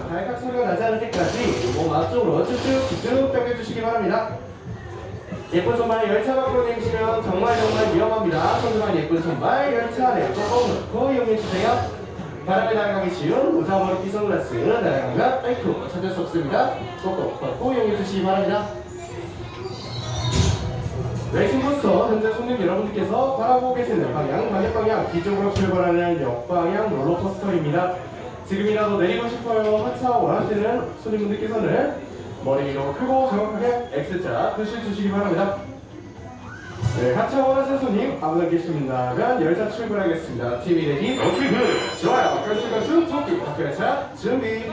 있지만 발칵 소리가 나지 않을 때까지 몸 앞쪽으로 쭉쭉 쭉쭉 당겨주시기 바랍니다. 예쁜 손발 열차 밖으로 내미시면 정말 정말 위험합니다. 손주만 예쁜 손발 열차 안에 조금 넣고 이용해주세요. 바람에 날아가기 쉬운 우사머리띠 선글라스 날아가면 아이쿠 찾을 수 없습니다. 꼭꼭 걷고 이용해주시기 바랍니다. 레이싱 부스터 현재 손님 여러분들께서 바라보고 계시는 방향 반대 방향 뒤쪽으로 출발하는 역방향 롤러코스터입니다. 지금이라도 내리고 싶어요 하차 원하시는 손님분들께서는 머리 위로 크고 정확하게 X자 표시 주시기 바랍니다. 네, 하차 원하시는 손님 아무나 계십니다면 열차 출발하겠습니다. TV 대기 굿 좋아요. 건축 건축 토끼 학교 열차 준비.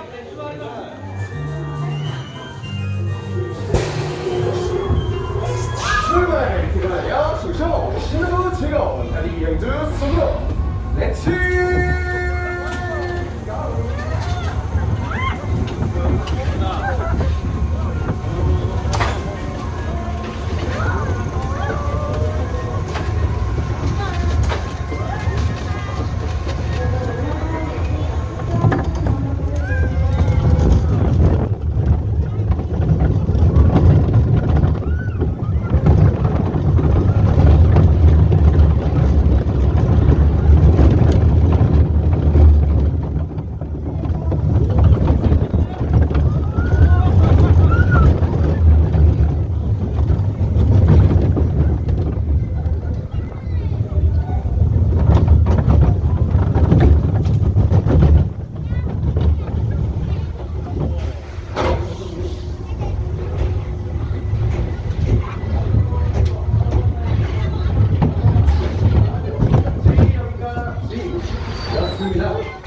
없습니다.